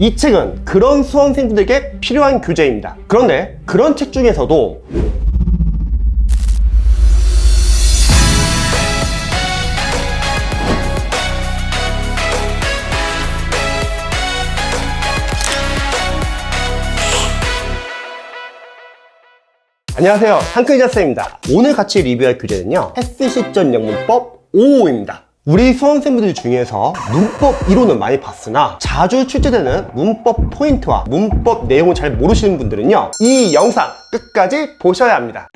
이 책은 그런 수험생들에게 필요한 교재입니다. 그런데 그런 책 중에서도 안녕하세요. 한클자쌤입니다. 오늘 같이 리뷰할 교재는요. 패스 시전 영문법 5호입니다. 우리 수험생분들 중에서 문법 이론은 많이 봤으나 자주 출제되는 문법 포인트와 문법 내용을 잘 모르시는 분들은요. 이 영상 끝까지 보셔야 합니다.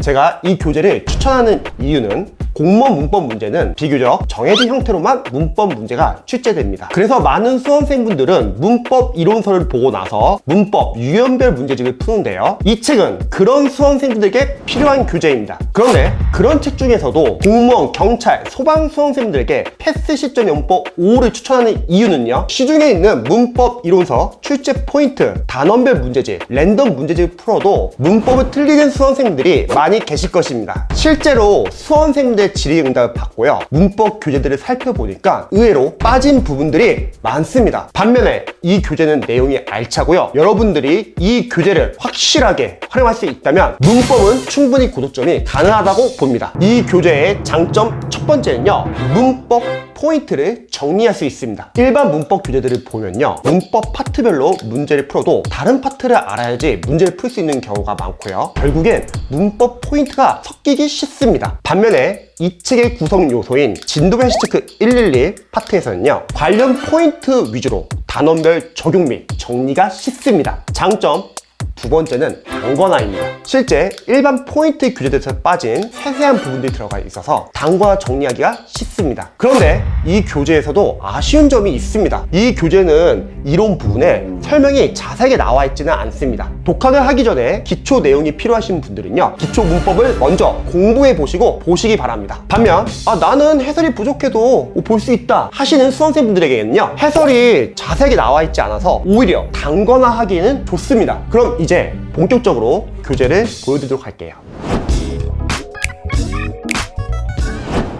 제가 이 교재를 추천하는 이유는 공무원 문법 문제는 비교적 정해진 형태로만 문법 문제가 출제됩니다. 그래서 많은 수험생분들은 문법 이론서를 보고 나서 문법 유형별 문제집을 푸는데요. 이 책은 그런 수험생들에게 필요한 교재입니다. 그런데 그런 책 중에서도 공무원, 경찰, 소방 수험생들에게 패스 시점 연법 5를 추천하는 이유는요. 시중에 있는 문법 이론서, 출제 포인트, 단원별 문제집, 랜덤 문제집을 풀어도 문법을 틀리는 수험생들이 많이 계실 것입니다. 실제로 수험생들 의 질의응답을 받고요. 문법 교재들을 살펴보니까 의외로 빠진 부분들이 많습니다. 반면에 이 교재는 내용이 알차고요. 여러분들이 이 교재를 확실하게 활용할 수 있다면 문법은 충분히 고득점이 가능하다고 봅니다. 이 교재의 장점 첫 번째는요. 문법 포인트를 정리할 수 있습니다. 일반 문법 교재들을 보면요. 문법 파트별로 문제를 풀어도 다른 파트를 알아야지 문제를 풀 수 있는 경우가 많고요. 결국엔 문법 포인트가 섞이기 쉽습니다. 반면에 이 책의 구성 요소인 진도별 시체크 111 파트에서는요. 관련 포인트 위주로 단원별 적용 및 정리가 쉽습니다. 장점 두 번째는 단권화입니다. 실제 일반 포인트 교재들에서 빠진 세세한 부분들이 들어가 있어서 단권화 정리하기가 쉽습니다. 그런데 이 교재에서도 아쉬운 점이 있습니다. 이 교재는 이론 부분에 설명이 자세하게 나와 있지는 않습니다. 독학을 하기 전에 기초 내용이 필요하신 분들은요. 기초 문법을 먼저 공부해 보시고 보시기 바랍니다. 반면 아 나는 해설이 부족해도 볼 수 있다 하시는 수험생분들에게는요. 해설이 자세하게 나와 있지 않아서 오히려 단권화하기는 좋습니다. 그럼 이제 본격적으로 교재를 보여드리도록 할게요.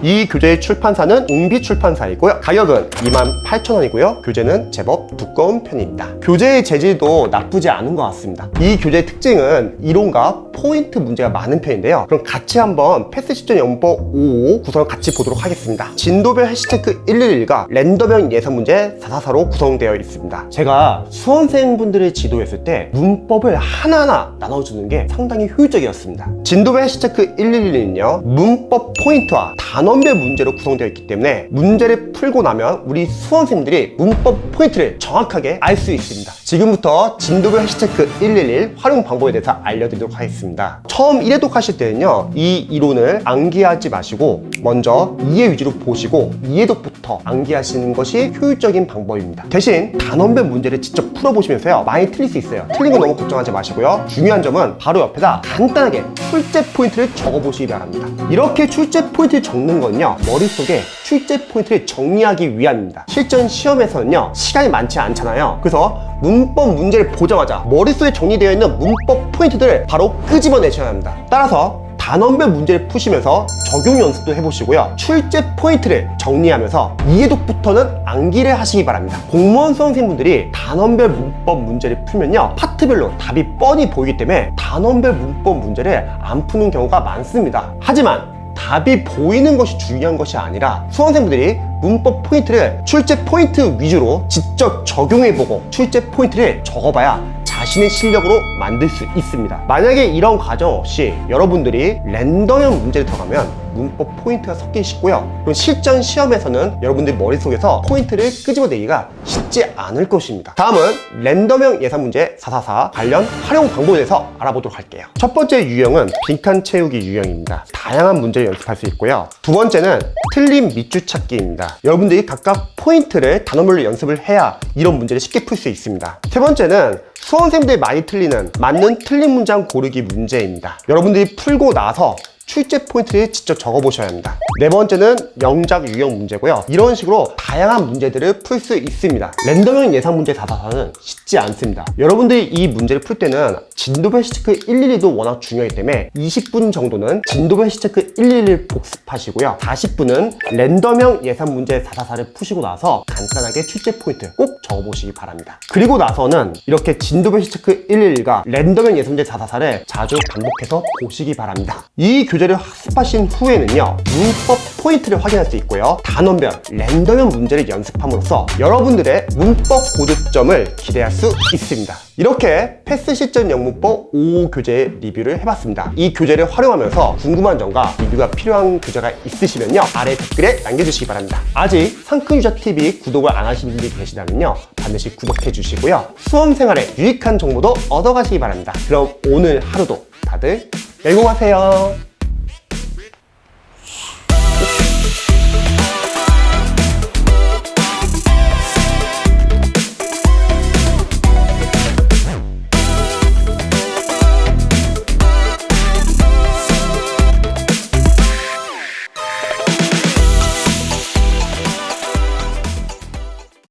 이 교재의 출판사는 웅비 출판사이고요. 가격은 28,000원이고요. 교재는 제법 두꺼운 편입니다. 교재의 재질도 나쁘지 않은 것 같습니다. 이 교재의 특징은 이론과 포인트 문제가 많은 편인데요. 그럼 같이 한번 패스 시전 영법 55 구성을 같이 보도록 하겠습니다. 진도별 해시체크 111과 랜덤형 예선 문제 444로 구성되어 있습니다. 제가 수험생분들을 지도했을 때 문법을 하나하나 나눠주는 게 상당히 효율적이었습니다. 진도별 해시체크 111은요, 문법 포인트와 단 원별 문제로 구성되어 있기 때문에 문제를 풀고 나면 우리 수험생들이 문법 포인트를 정확하게 알 수 있습니다. 지금부터 진도별 해시체크 111 활용 방법에 대해서 알려드리도록 하겠습니다. 처음 1회독 하실 때는요, 이 이론을 암기하지 마시고 먼저 2회 위주로 보시고 2회독부터 암기하시는 것이 효율적인 방법입니다. 대신 단원별 문제를 직접 풀어보시면서요, 많이 틀릴 수 있어요. 틀린 거 너무 걱정하지 마시고요. 중요한 점은 바로 옆에다 간단하게 출제 포인트를 적어보시기 바랍니다. 이렇게 출제 포인트를 적는 건요, 머릿속에 출제 포인트를 정리하기 위함입니다. 실전 시험에서는요, 시간이 많지 않잖아요. 그래서 문법 문제를 보자마자 머릿속에 정리되어 있는 문법 포인트들을 바로 끄집어내셔야 합니다. 따라서 단원별 문제를 푸시면서 적용 연습도 해보시고요. 출제 포인트를 정리하면서 이해독부터는 암기를 하시기 바랍니다. 공무원 수험생분들이 단원별 문법 문제를 풀면요. 파트별로 답이 뻔히 보이기 때문에 단원별 문법 문제를 안 푸는 경우가 많습니다. 하지만 답이 보이는 것이 중요한 것이 아니라 수험생분들이 문법 포인트를 출제 포인트 위주로 직접 적용해보고 출제 포인트를 적어봐야 자신의 실력으로 만들 수 있습니다. 만약에 이런 과정 없이 여러분들이 랜덤형 문제를 들어가면 문법 포인트가 섞이기 쉽고요. 그리고 실전 시험에서는 여러분들 머릿속에서 포인트를 끄집어내기가 쉽지 않을 것입니다. 다음은 랜덤형 예산 문제 444 관련 활용 방법에 대해서 알아보도록 할게요. 첫 번째 유형은 빈칸 채우기 유형입니다. 다양한 문제를 연습할 수 있고요. 두 번째는 틀린 밑줄 찾기입니다. 여러분들이 각각 포인트를 단어별로 연습을 해야 이런 문제를 쉽게 풀 수 있습니다. 세 번째는 수험생들이 많이 틀리는 맞는 틀린 문장 고르기 문제입니다. 여러분들이 풀고 나서 출제 포인트를 직접 적어보셔야 합니다. 네 번째는 영작 유형 문제고요. 이런 식으로 다양한 문제들을 풀 수 있습니다. 랜덤형 예상 문제 444는 쉽지 않습니다. 여러분들이 이 문제를 풀 때는 진도별 시체크 112도 워낙 중요하기 때문에 20분 정도는 진도별 시체크 111을 복습하시고요. 40분은 랜덤형 예상 문제 444를 푸시고 나서 간단하게 출제 포인트 꼭 적어보시기 바랍니다. 그리고 나서는 이렇게 진도별 시체크 111과 랜덤형 예상 문제 444를 자주 반복해서 보시기 바랍니다. 이 교재를 학습하신 후에는요, 문법 포인트를 확인할 수 있고요, 단원별 랜덤형 문제를 연습함으로써 여러분들의 문법 고득점을 기대할 수 있습니다. 이렇게 패스 시점 영문법 5 교재 리뷰를 해봤습니다. 이 교재를 활용하면서 궁금한 점과 리뷰가 필요한 교재가 있으시면요, 아래 댓글에 남겨주시기 바랍니다. 아직 상큼유자TV 구독을 안 하신 분들이 계시다면요, 반드시 구독해 주시고요, 수험생활에 유익한 정보도 얻어가시기 바랍니다. 그럼 오늘 하루도 다들 열공하세요.